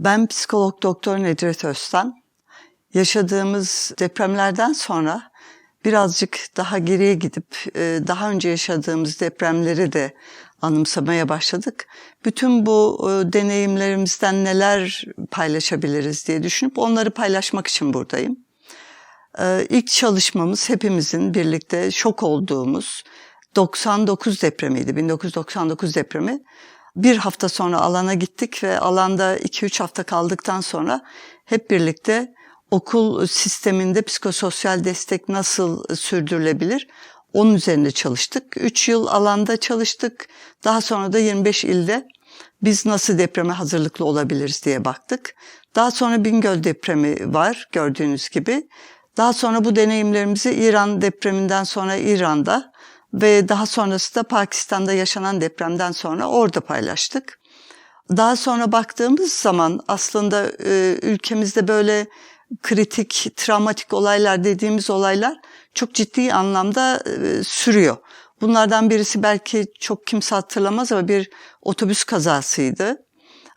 Ben psikolog doktor Nedret Öztan. Yaşadığımız depremlerden sonra birazcık daha geriye gidip e, daha önce yaşadığımız depremleri de anımsamaya başladık. Bütün bu e, deneyimlerimizden neler paylaşabiliriz diye düşünüp onları paylaşmak için buradayım. E, ilk çalışmamız hepimizin birlikte şok olduğumuz 99 depremiydi. 1999 depremi. Bir hafta sonra alana gittik ve alanda 2-3 hafta kaldıktan sonra hep birlikte okul sisteminde psikososyal destek nasıl sürdürülebilir onun üzerinde çalıştık. 3 yıl alanda çalıştık. Daha sonra da 25 ilde biz nasıl depreme hazırlıklı olabiliriz diye baktık. Daha sonra Bingöl depremi var gördüğünüz gibi. Daha sonra bu deneyimlerimizi İran depreminden sonra İran'da ve daha sonrası da Pakistan'da yaşanan depremden sonra orada paylaştık. Daha sonra baktığımız zaman aslında e, ülkemizde böyle kritik, travmatik olaylar dediğimiz olaylar çok ciddi anlamda e, sürüyor. Bunlardan birisi belki çok kimse hatırlamaz ama bir otobüs kazasıydı.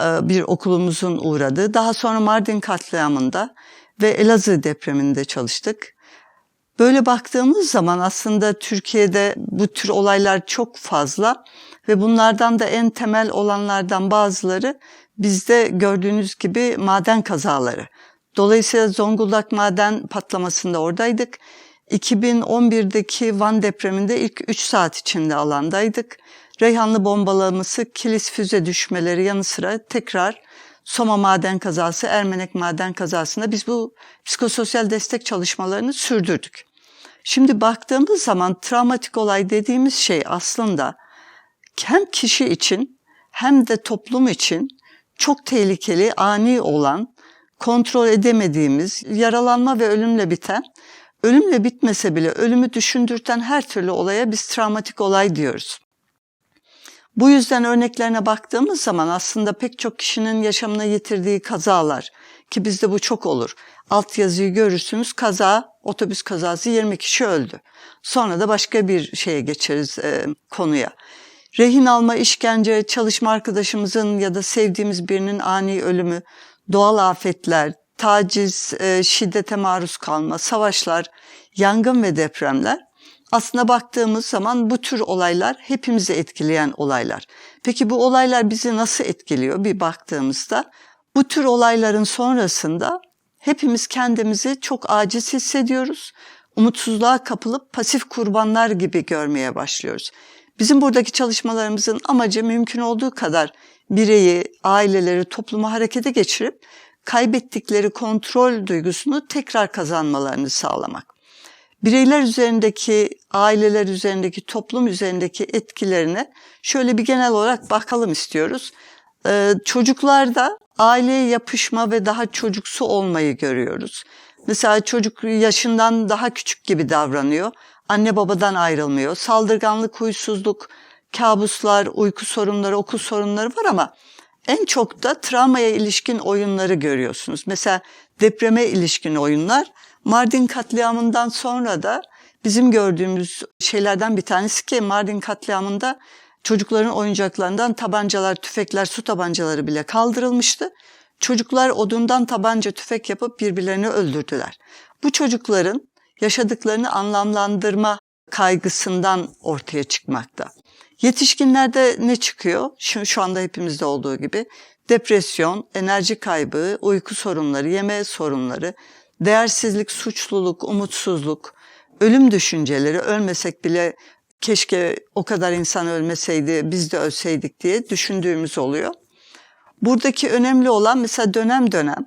E, bir okulumuzun uğradığı. Daha sonra Mardin katliamında ve Elazığ depreminde çalıştık. Böyle baktığımız zaman aslında Türkiye'de bu tür olaylar çok fazla ve bunlardan da en temel olanlardan bazıları bizde gördüğünüz gibi maden kazaları. Dolayısıyla Zonguldak maden patlamasında oradaydık. 2011'deki Van depreminde ilk 3 saat içinde alandaydık. Reyhanlı bombalaması, kilis füze düşmeleri yanı sıra tekrar Soma maden kazası, Ermenek maden kazasında biz bu psikososyal destek çalışmalarını sürdürdük. Şimdi baktığımız zaman travmatik olay dediğimiz şey aslında hem kişi için hem de toplum için çok tehlikeli, ani olan, kontrol edemediğimiz, yaralanma ve ölümle biten, ölümle bitmese bile ölümü düşündürten her türlü olaya biz travmatik olay diyoruz. Bu yüzden örneklerine baktığımız zaman aslında pek çok kişinin yaşamına yitirdiği kazalar ki bizde bu çok olur. Alt yazıyı görürsünüz kaza, otobüs kazası 20 kişi öldü. Sonra da başka bir şeye geçeriz e, konuya. Rehin alma, işkence, çalışma arkadaşımızın ya da sevdiğimiz birinin ani ölümü, doğal afetler, taciz, e, şiddete maruz kalma, savaşlar, yangın ve depremler aslında baktığımız zaman bu tür olaylar hepimizi etkileyen olaylar. Peki bu olaylar bizi nasıl etkiliyor bir baktığımızda? Bu tür olayların sonrasında hepimiz kendimizi çok aciz hissediyoruz. Umutsuzluğa kapılıp pasif kurbanlar gibi görmeye başlıyoruz. Bizim buradaki çalışmalarımızın amacı mümkün olduğu kadar bireyi, aileleri, toplumu harekete geçirip kaybettikleri kontrol duygusunu tekrar kazanmalarını sağlamak. Bireyler üzerindeki, aileler üzerindeki, toplum üzerindeki etkilerine şöyle bir genel olarak bakalım istiyoruz. Ee, çocuklarda aileye yapışma ve daha çocuksu olmayı görüyoruz. Mesela çocuk yaşından daha küçük gibi davranıyor. Anne babadan ayrılmıyor. Saldırganlık, huysuzluk, kabuslar, uyku sorunları, okul sorunları var ama en çok da travmaya ilişkin oyunları görüyorsunuz. Mesela depreme ilişkin oyunlar. Mardin katliamından sonra da bizim gördüğümüz şeylerden bir tanesi ki Mardin katliamında çocukların oyuncaklarından tabancalar, tüfekler, su tabancaları bile kaldırılmıştı. Çocuklar odundan tabanca, tüfek yapıp birbirlerini öldürdüler. Bu çocukların yaşadıklarını anlamlandırma kaygısından ortaya çıkmakta. Yetişkinlerde ne çıkıyor? Şu, şu anda hepimizde olduğu gibi depresyon, enerji kaybı, uyku sorunları, yeme sorunları, değersizlik, suçluluk, umutsuzluk, ölüm düşünceleri, ölmesek bile keşke o kadar insan ölmeseydi, biz de ölseydik diye düşündüğümüz oluyor. Buradaki önemli olan mesela dönem dönem,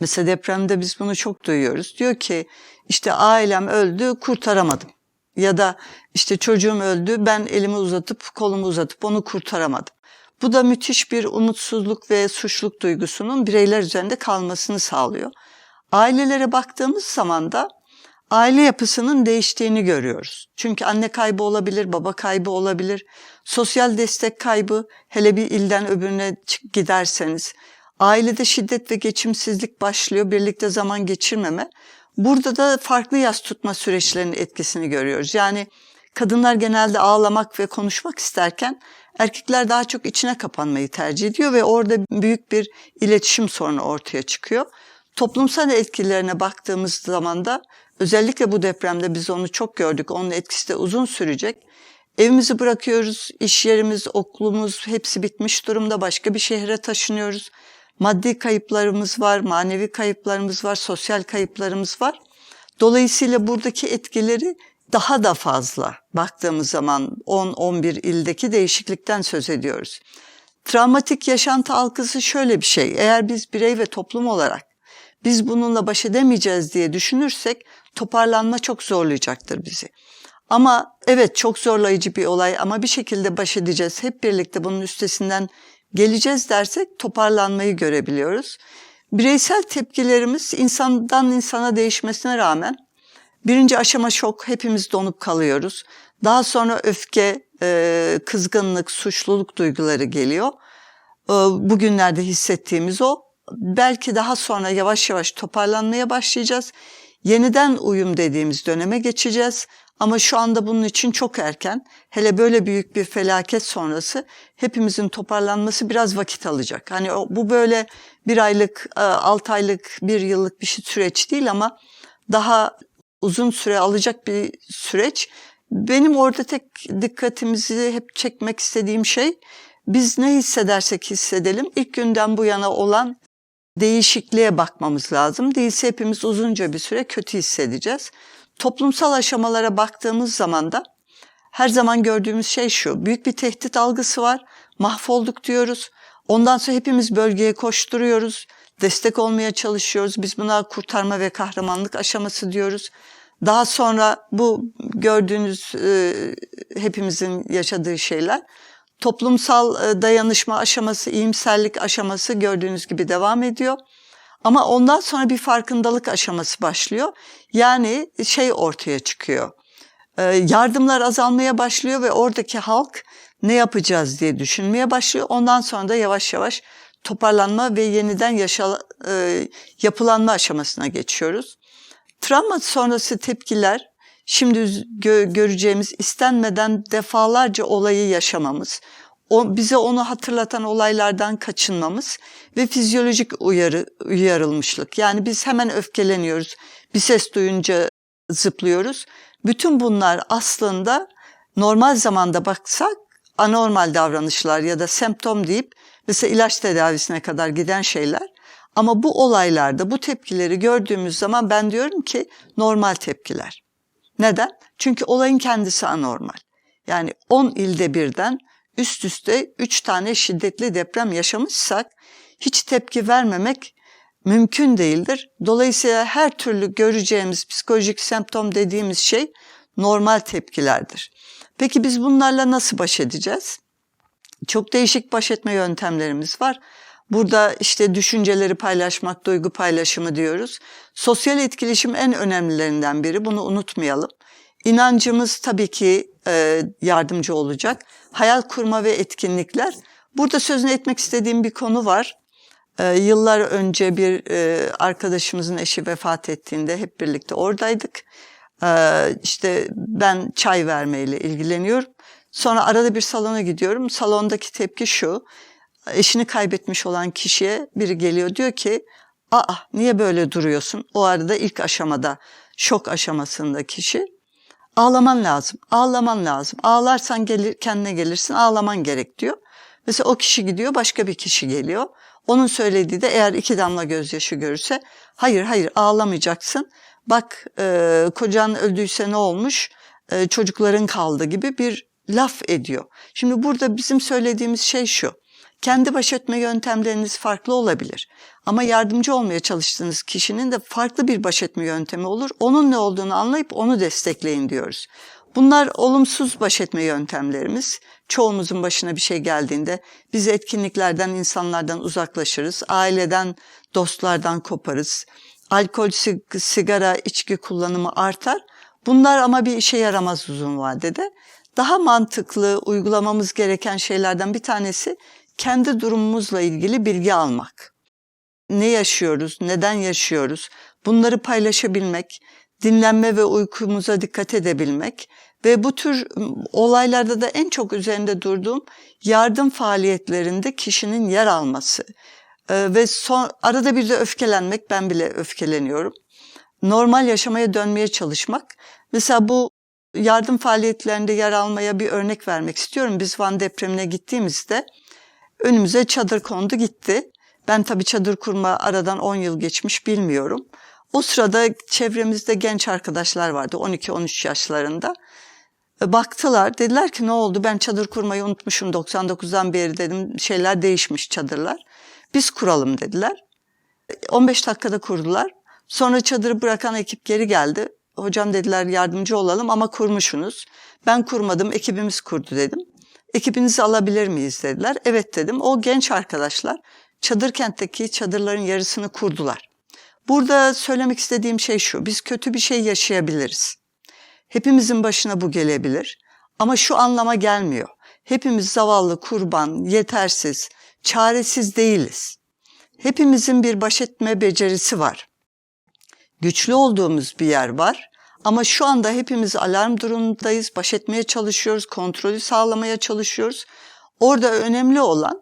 mesela depremde biz bunu çok duyuyoruz. Diyor ki işte ailem öldü, kurtaramadım. Ya da işte çocuğum öldü, ben elimi uzatıp kolumu uzatıp onu kurtaramadım. Bu da müthiş bir umutsuzluk ve suçluluk duygusunun bireyler üzerinde kalmasını sağlıyor. Ailelere baktığımız zaman da aile yapısının değiştiğini görüyoruz. Çünkü anne kaybı olabilir, baba kaybı olabilir, sosyal destek kaybı, hele bir ilden öbürüne giderseniz, ailede şiddet ve geçimsizlik başlıyor, birlikte zaman geçirmeme. Burada da farklı yas tutma süreçlerinin etkisini görüyoruz. Yani kadınlar genelde ağlamak ve konuşmak isterken erkekler daha çok içine kapanmayı tercih ediyor ve orada büyük bir iletişim sorunu ortaya çıkıyor. Toplumsal etkilerine baktığımız zaman da özellikle bu depremde biz onu çok gördük. Onun etkisi de uzun sürecek. Evimizi bırakıyoruz, iş yerimiz, okulumuz hepsi bitmiş durumda. Başka bir şehre taşınıyoruz. Maddi kayıplarımız var, manevi kayıplarımız var, sosyal kayıplarımız var. Dolayısıyla buradaki etkileri daha da fazla baktığımız zaman 10-11 ildeki değişiklikten söz ediyoruz. Travmatik yaşantı algısı şöyle bir şey. Eğer biz birey ve toplum olarak biz bununla baş edemeyeceğiz diye düşünürsek toparlanma çok zorlayacaktır bizi. Ama evet çok zorlayıcı bir olay ama bir şekilde baş edeceğiz. Hep birlikte bunun üstesinden geleceğiz dersek toparlanmayı görebiliyoruz. Bireysel tepkilerimiz insandan insana değişmesine rağmen birinci aşama şok hepimiz donup kalıyoruz. Daha sonra öfke, e, kızgınlık, suçluluk duyguları geliyor. E, bugünlerde hissettiğimiz o. Belki daha sonra yavaş yavaş toparlanmaya başlayacağız. Yeniden uyum dediğimiz döneme geçeceğiz. Ama şu anda bunun için çok erken. Hele böyle büyük bir felaket sonrası hepimizin toparlanması biraz vakit alacak. Hani bu böyle bir aylık, e, altı aylık, bir yıllık bir şey süreç değil ama daha uzun süre alacak bir süreç. Benim orada tek dikkatimizi hep çekmek istediğim şey biz ne hissedersek hissedelim ilk günden bu yana olan değişikliğe bakmamız lazım. Değilse hepimiz uzunca bir süre kötü hissedeceğiz. Toplumsal aşamalara baktığımız zaman da her zaman gördüğümüz şey şu. Büyük bir tehdit algısı var. Mahvolduk diyoruz. Ondan sonra hepimiz bölgeye koşturuyoruz. Destek olmaya çalışıyoruz. Biz buna kurtarma ve kahramanlık aşaması diyoruz. Daha sonra bu gördüğünüz e, hepimizin yaşadığı şeyler toplumsal e, dayanışma aşaması, iyimserlik aşaması gördüğünüz gibi devam ediyor. Ama ondan sonra bir farkındalık aşaması başlıyor. Yani şey ortaya çıkıyor. E, yardımlar azalmaya başlıyor ve oradaki halk ne yapacağız diye düşünmeye başlıyor. Ondan sonra da yavaş yavaş toparlanma ve yeniden yaşa, e, yapılanma aşamasına geçiyoruz. Travma sonrası tepkiler şimdi gö- göreceğimiz istenmeden defalarca olayı yaşamamız, o, bize onu hatırlatan olaylardan kaçınmamız ve fizyolojik uyarı uyarılmışlık. Yani biz hemen öfkeleniyoruz, bir ses duyunca zıplıyoruz. Bütün bunlar aslında normal zamanda baksak anormal davranışlar ya da semptom deyip mesela ilaç tedavisine kadar giden şeyler. Ama bu olaylarda bu tepkileri gördüğümüz zaman ben diyorum ki normal tepkiler. Neden? Çünkü olayın kendisi anormal. Yani 10 ilde birden üst üste 3 tane şiddetli deprem yaşamışsak hiç tepki vermemek mümkün değildir. Dolayısıyla her türlü göreceğimiz psikolojik semptom dediğimiz şey normal tepkilerdir. Peki biz bunlarla nasıl baş edeceğiz? Çok değişik baş etme yöntemlerimiz var. Burada işte düşünceleri paylaşmak, duygu paylaşımı diyoruz. Sosyal etkileşim en önemlilerinden biri. Bunu unutmayalım. İnancımız tabii ki e, yardımcı olacak. Hayal kurma ve etkinlikler. Burada sözünü etmek istediğim bir konu var. E, yıllar önce bir e, arkadaşımızın eşi vefat ettiğinde hep birlikte oradaydık. E, işte ben çay vermeyle ilgileniyorum. Sonra arada bir salona gidiyorum. Salondaki tepki şu. Eşini kaybetmiş olan kişiye biri geliyor diyor ki ''Aa niye böyle duruyorsun?'' O arada ilk aşamada şok aşamasında kişi ağlaman lazım, ağlaman lazım. Ağlarsan gelir, kendine gelirsin, ağlaman gerek diyor. Mesela o kişi gidiyor, başka bir kişi geliyor. Onun söylediği de eğer iki damla gözyaşı görürse, hayır hayır ağlamayacaksın. Bak e, kocan öldüyse ne olmuş, e, çocukların kaldı gibi bir laf ediyor. Şimdi burada bizim söylediğimiz şey şu. Kendi baş etme yöntemleriniz farklı olabilir. Ama yardımcı olmaya çalıştığınız kişinin de farklı bir baş etme yöntemi olur. Onun ne olduğunu anlayıp onu destekleyin diyoruz. Bunlar olumsuz baş etme yöntemlerimiz. Çoğumuzun başına bir şey geldiğinde biz etkinliklerden, insanlardan uzaklaşırız. Aileden, dostlardan koparız. Alkol, sigara, içki kullanımı artar. Bunlar ama bir işe yaramaz uzun vadede. Daha mantıklı uygulamamız gereken şeylerden bir tanesi kendi durumumuzla ilgili bilgi almak. Ne yaşıyoruz, neden yaşıyoruz, bunları paylaşabilmek, dinlenme ve uykumuza dikkat edebilmek Ve bu tür olaylarda da en çok üzerinde durduğum yardım faaliyetlerinde kişinin yer alması. Ve son, arada bir de öfkelenmek, ben bile öfkeleniyorum. Normal yaşamaya dönmeye çalışmak. Mesela bu yardım faaliyetlerinde yer almaya bir örnek vermek istiyorum. Biz Van depremine gittiğimizde önümüze çadır kondu gitti. Ben tabii çadır kurma aradan 10 yıl geçmiş bilmiyorum. O sırada çevremizde genç arkadaşlar vardı 12-13 yaşlarında. E, baktılar dediler ki ne oldu ben çadır kurmayı unutmuşum 99'dan beri dedim şeyler değişmiş çadırlar. Biz kuralım dediler. 15 dakikada kurdular. Sonra çadırı bırakan ekip geri geldi. Hocam dediler yardımcı olalım ama kurmuşsunuz. Ben kurmadım ekibimiz kurdu dedim. Ekibinizi alabilir miyiz dediler. Evet dedim. O genç arkadaşlar çadır kentteki çadırların yarısını kurdular. Burada söylemek istediğim şey şu. Biz kötü bir şey yaşayabiliriz. Hepimizin başına bu gelebilir. Ama şu anlama gelmiyor. Hepimiz zavallı, kurban, yetersiz, çaresiz değiliz. Hepimizin bir baş etme becerisi var. Güçlü olduğumuz bir yer var. Ama şu anda hepimiz alarm durumundayız, baş etmeye çalışıyoruz, kontrolü sağlamaya çalışıyoruz. Orada önemli olan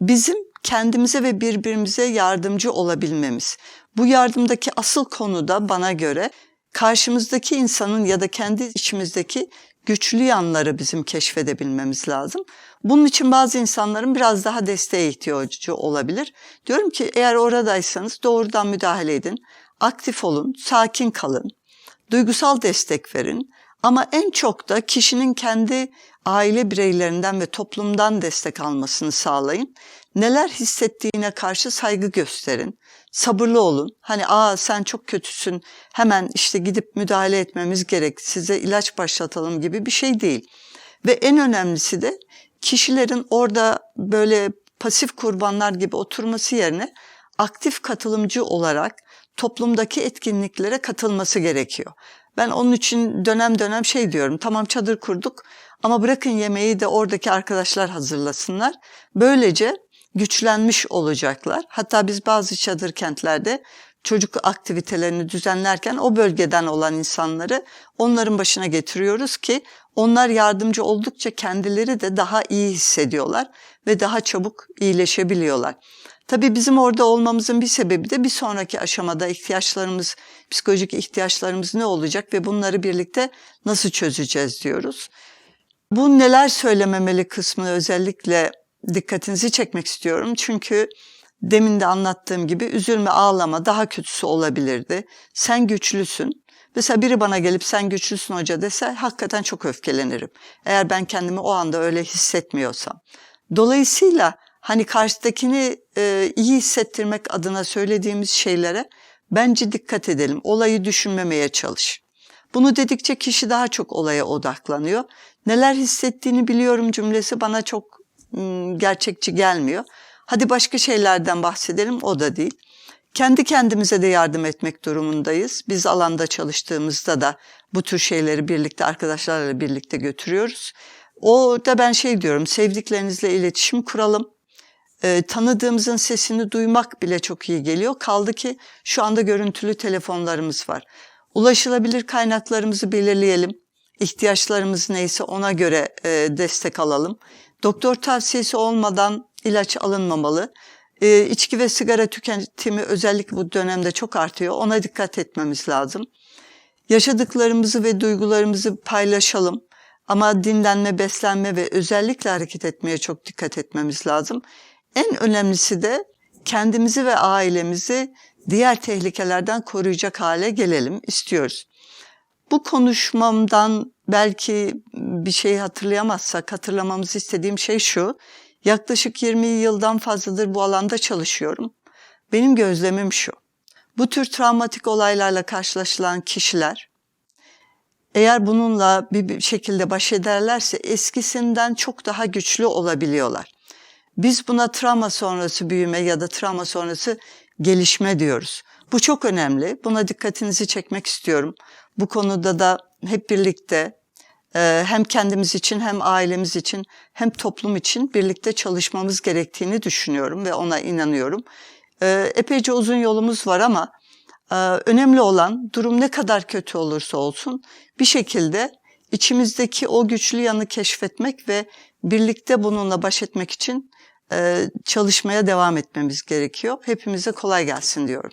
bizim kendimize ve birbirimize yardımcı olabilmemiz. Bu yardımdaki asıl konu da bana göre karşımızdaki insanın ya da kendi içimizdeki güçlü yanları bizim keşfedebilmemiz lazım. Bunun için bazı insanların biraz daha desteğe ihtiyacı olabilir. Diyorum ki eğer oradaysanız doğrudan müdahale edin. Aktif olun, sakin kalın, duygusal destek verin. Ama en çok da kişinin kendi aile bireylerinden ve toplumdan destek almasını sağlayın. Neler hissettiğine karşı saygı gösterin. Sabırlı olun. Hani aa sen çok kötüsün hemen işte gidip müdahale etmemiz gerek size ilaç başlatalım gibi bir şey değil. Ve en önemlisi de kişilerin orada böyle pasif kurbanlar gibi oturması yerine aktif katılımcı olarak toplumdaki etkinliklere katılması gerekiyor. Ben onun için dönem dönem şey diyorum. Tamam çadır kurduk ama bırakın yemeği de oradaki arkadaşlar hazırlasınlar. Böylece güçlenmiş olacaklar. Hatta biz bazı çadır kentlerde çocuk aktivitelerini düzenlerken o bölgeden olan insanları onların başına getiriyoruz ki onlar yardımcı oldukça kendileri de daha iyi hissediyorlar ve daha çabuk iyileşebiliyorlar. Tabii bizim orada olmamızın bir sebebi de bir sonraki aşamada ihtiyaçlarımız, psikolojik ihtiyaçlarımız ne olacak ve bunları birlikte nasıl çözeceğiz diyoruz. Bu neler söylememeli kısmını özellikle dikkatinizi çekmek istiyorum. Çünkü demin de anlattığım gibi üzülme, ağlama daha kötüsü olabilirdi. Sen güçlüsün. Mesela biri bana gelip sen güçlüsün hoca dese hakikaten çok öfkelenirim. Eğer ben kendimi o anda öyle hissetmiyorsam. Dolayısıyla hani karşıdakini e, iyi hissettirmek adına söylediğimiz şeylere bence dikkat edelim. Olayı düşünmemeye çalış. Bunu dedikçe kişi daha çok olaya odaklanıyor. Neler hissettiğini biliyorum cümlesi bana çok gerçekçi gelmiyor. Hadi başka şeylerden bahsedelim o da değil. Kendi kendimize de yardım etmek durumundayız. Biz alanda çalıştığımızda da bu tür şeyleri birlikte arkadaşlarla birlikte götürüyoruz. O da ben şey diyorum sevdiklerinizle iletişim kuralım e, tanıdığımızın sesini duymak bile çok iyi geliyor. Kaldı ki şu anda görüntülü telefonlarımız var. Ulaşılabilir kaynaklarımızı belirleyelim. İhtiyaçlarımız neyse ona göre e, destek alalım. Doktor tavsiyesi olmadan ilaç alınmamalı. E, içki ve sigara tüketimi özellikle bu dönemde çok artıyor. Ona dikkat etmemiz lazım. Yaşadıklarımızı ve duygularımızı paylaşalım. Ama dinlenme, beslenme ve özellikle hareket etmeye çok dikkat etmemiz lazım. En önemlisi de kendimizi ve ailemizi diğer tehlikelerden koruyacak hale gelelim istiyoruz. Bu konuşmamdan belki bir şey hatırlayamazsak hatırlamamızı istediğim şey şu. Yaklaşık 20 yıldan fazladır bu alanda çalışıyorum. Benim gözlemim şu. Bu tür travmatik olaylarla karşılaşılan kişiler eğer bununla bir şekilde baş ederlerse eskisinden çok daha güçlü olabiliyorlar. Biz buna travma sonrası büyüme ya da travma sonrası gelişme diyoruz. Bu çok önemli. Buna dikkatinizi çekmek istiyorum. Bu konuda da hep birlikte e, hem kendimiz için hem ailemiz için hem toplum için birlikte çalışmamız gerektiğini düşünüyorum ve ona inanıyorum. E, epeyce uzun yolumuz var ama e, önemli olan durum ne kadar kötü olursa olsun bir şekilde içimizdeki o güçlü yanı keşfetmek ve birlikte bununla baş etmek için çalışmaya devam etmemiz gerekiyor. Hepimize kolay gelsin diyorum.